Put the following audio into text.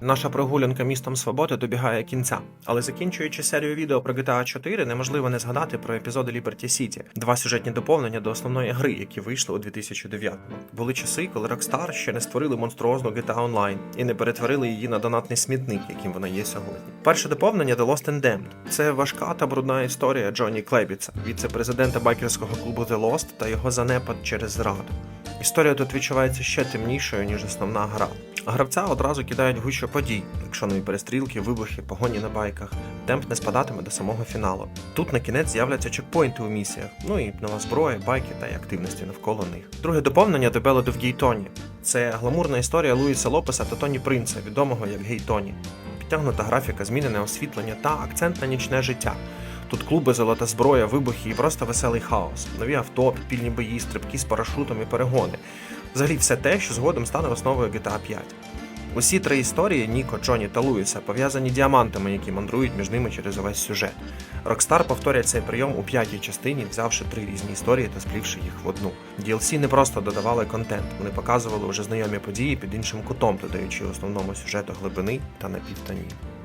Наша прогулянка містом свободи добігає кінця, але закінчуючи серію відео про GTA 4, неможливо не згадати про епізоди Liberty City, два сюжетні доповнення до основної гри, які вийшли у 2009-му. Були часи, коли Rockstar ще не створили монструозну GTA Online і не перетворили її на донатний смітник, яким вона є сьогодні. Перше доповнення The Lost and Damned. Це важка та брудна історія Джонні Клебіца, віце-президента байкерського клубу The Lost та його занепад через зраду. Історія тут відчувається ще темнішою, ніж основна гра. Гравця одразу кидають в гущу подій, екшонові перестрілки, вибухи, погоні на байках. Темп не спадатиме до самого фіналу. Тут на кінець з'являться чекпоінти у місіях, ну і нова зброя, байки та активності навколо них. Друге доповнення Ballad of Gay Tony. Це гламурна історія Луїса Лопеса та Тоні Принца, відомого як Гей Тоні. Підтягнута графіка, змінене освітлення та акцент на нічне життя. Тут клуби, золота зброя, вибухи і просто веселий хаос. Нові авто, підпільні бої, стрибки з парашутом і перегони. Взагалі все те, що згодом стане основою GTA 5. Усі три історії Ніко, Джоні та Луїса пов'язані діамантами, які мандрують між ними через увесь сюжет. Rockstar повторює цей прийом у п'ятій частині, взявши три різні історії та сплівши їх в одну. DLC не просто додавали контент, вони показували вже знайомі події під іншим кутом, додаючи основному сюжету глибини та напівтонів.